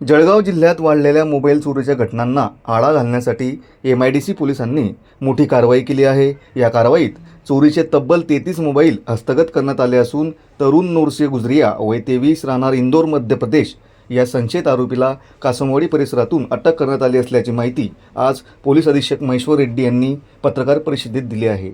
जळगाव जिल्ह्यात वाढलेल्या मोबाईल चोरीच्या घटनांना आळा घालण्यासाठी एम आय डी सी पोलिसांनी मोठी कारवाई केली आहे. या कारवाईत चोरीचे तब्बल तेहतीस मोबाईल हस्तगत करण्यात आले असून तरुण नोरसे गुजरिया वय तेवीस राहणार इंदोर मध्य प्रदेश या संशयित आरोपीला कासमवाडी परिसरातून अटक करण्यात आली असल्याची माहिती आज पोलीस अधीक्षक महेश्वर रेड्डी यांनी पत्रकार परिषदेत दिली आहे.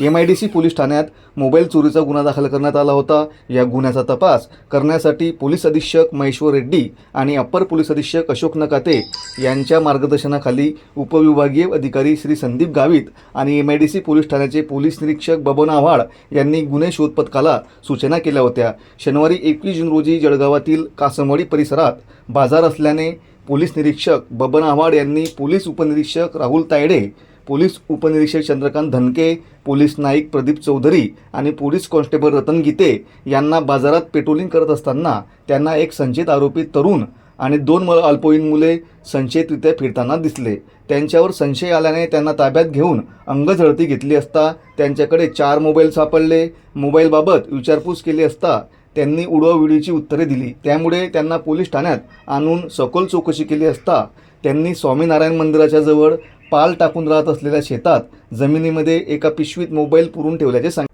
M I D C police ठाण्यात मोबाईल चोरीचा गुन्हा दाखल करण्यात आला होता. या गुन्ह्याचा तपास करण्यासाठी पोलीस अधीक्षक महेश्वर रेड्डी आणि अप्पर पोलीस अधीक्षक अशोक नकाते यांच्या मार्गदर्शनाखाली उपविभागीय अधिकारी श्री संदीप गावित आणि M I D C police ठाण्याचे पोलीस निरीक्षक बबन आव्हाड यांनी गुन्हे शोध पथकाला सूचना केल्या होत्या. शनिवारी एकवीस जून रोजी जळगावातील कासमवाडी परिसरात बाजार असल्याने पोलीस निरीक्षक बबन आव्हाड यांनी पोलीस उपनिरीक्षक राहुल तायडे पोलीस उपनिरीक्षक चंद्रकांत धनके पोलीस नाईक प्रदीप चौधरी आणि पोलीस कॉन्स्टेबल रतन गीते यांना बाजारात पेट्रोलिंग करत असताना त्यांना एक संशयित आरोपी तरुण आणि दोन म अल्पवयीन मुले संशयितरित्या फिरताना दिसले. त्यांच्यावर संशय आल्याने त्यांना ताब्यात घेऊन अंगझडती घेतली असता त्यांच्याकडे चार मोबाईल सापडले. मोबाईलबाबत विचारपूस केली असता त्यांनी उडवाविडीची उत्तरे दिली. त्यामुळे त्यांना पोलीस ठाण्यात आणून सखोल चौकशी केली असता त्यांनी स्वामीनारायण मंदिराच्या जवळ पाल टाकून राहत असलेल्या शेतात जमिनीमध्ये एका पिशवीत मोबाईल पुरून ठेवल्याचे सांग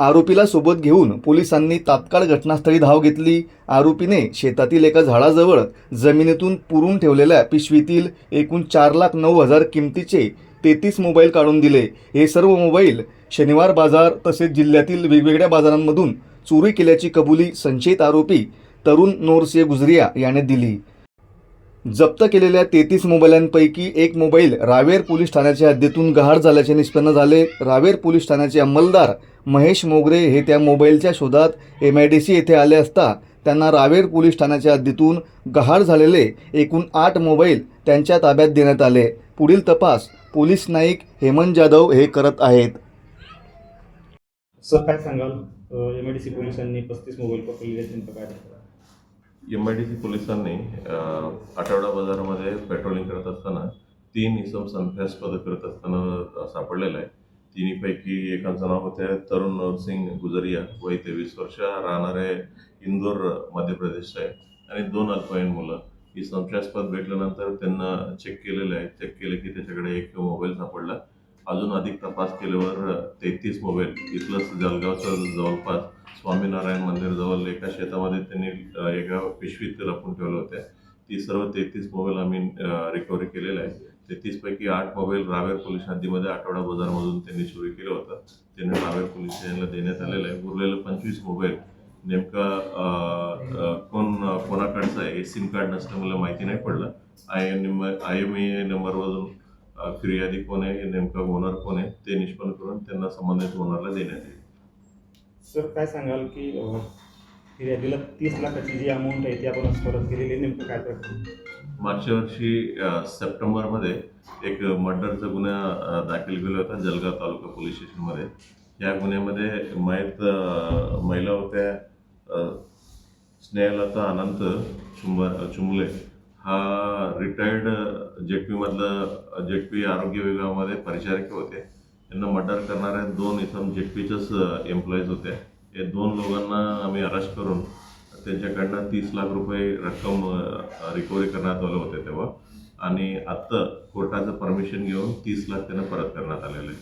आरोपीला सोबत घेऊन पोलिसांनी तात्काळ घटनास्थळी धाव घेतली. आरोपीने शेतातील एका झाडाजवळ जमिनीतून पुरून ठेवलेल्या पिशवीतील एकूण चार लाख नऊ हजार किमतीचे तेहतीस मोबाईल काढून दिले. हे सर्व मोबाईल शनिवार बाजार तसेच जिल्ह्यातील वेगवेगळ्या बाजारांमधून चोरी केल्याची कबुली संशयित आरोपी तरुण नोरसे गुजरिया याने दिली. जप्त केलेल्या तेहतीस मोबाईलांपैकी एक मोबाईल रावेर पोलीस ठाण्याच्या हद्दीतून गहाळ झाल्याचे निष्पन्न झाले. रावेर पोलीस ठाण्याचे अंमलदार महेश मोगरे हे त्या मोबाईलच्या शोधात एम आय डी सी येथे आले असता त्यांना रावेर पोलीस ठाण्याच्या हद्दीतून गहाळ झालेले एकूण आठ मोबाईल त्यांच्या ताब्यात देण्यात आले. पुढील तपास पोलीस नाईक हेमंत जाधव हे करत आहेत. सर काय सांगाल? एम आय डी सी पोलिसांनी पस्तीस मोबाईल पकडले काय? एम आय डी सी पोलिसांनी आठवडा बाजारामध्ये पेट्रोलिंग करत असताना तीन इसम संशयास्पद करत असताना सापडलेलं आहे. तिन्हीपैकी एकाचं नाव होते तरुण नरसिंग गुजरिया. वय तेवीस वर्ष राहणारे इंदोर मध्य प्रदेश आहे. आणि दोन अल्पवयीन मुलं. ही संशयास्पद भेटल्यानंतर त्यांना चेक केलेलं आहे. चेक केले की त्याच्याकडे एक मोबाईल सापडला. अजून अधिक तपास केल्यावर तेहतीस मोबाईल. इथलंच जळगावचं जवळपास स्वामीनारायण मंदिरजवळ एका शेतामध्ये त्यांनी एका पिशवीत लपून ठेवले होते. ती सर्व तेहतीस मोबाईल आम्ही रिकव्हरी केलेले आहे. तेहतीसपैकी आठ मोबाईल रावेर पोलीस हद्दीमध्ये आठवडा बाजारमधून त्यांनी चोरी केलं होतं. त्यांनी रावेर पोलीस स्टेशनला देण्यात आलेलं आहे. उरलेलं पंचवीस मोबाईल नेमका कोण कोणाकडचं आहे? सिम कार्ड नसलं मला माहिती नाही पडलं. I M number I M A नंबरवरून फिर्यादी कोण आहे नेमका ओनर कोण आहे ते निष्पन्न करून त्यांना संबंधित ओनरला देण्यात येईल सर काय सांगाल की फिर्यादीला तीस लाखाची जी अमाऊंट आहे ती आपण परत केलेली. नेमकं काय मागच्या वर्षी सप्टेंबरमध्ये एक मर्डरचा गुन्हा दाखल केला होता जळगाव तालुका पोलीस स्टेशनमध्ये या गुन्ह्यामध्ये मयत महिला होत्या स्नेहलता अनंत चुंबर चुंबले हा रिटायर्ड जेटपीमधलं जेटपी आरोग्य विभागामध्ये परिचारिक होते. यांना मर्डर करणाऱ्या दोन इथं जेटपीच्याच एम्प्लॉईज होत्या या दोन लोकांना आम्ही अरेस्ट करून त्यांच्याकडनं तीस लाख रुपये रक्कम रिकव्हरी करण्यात आलं होते तेव्हा. आणि आत्ता कोर्टाचं परमिशन घेऊन तीस लाख त्यांना परत करण्यात आलेलं आहे.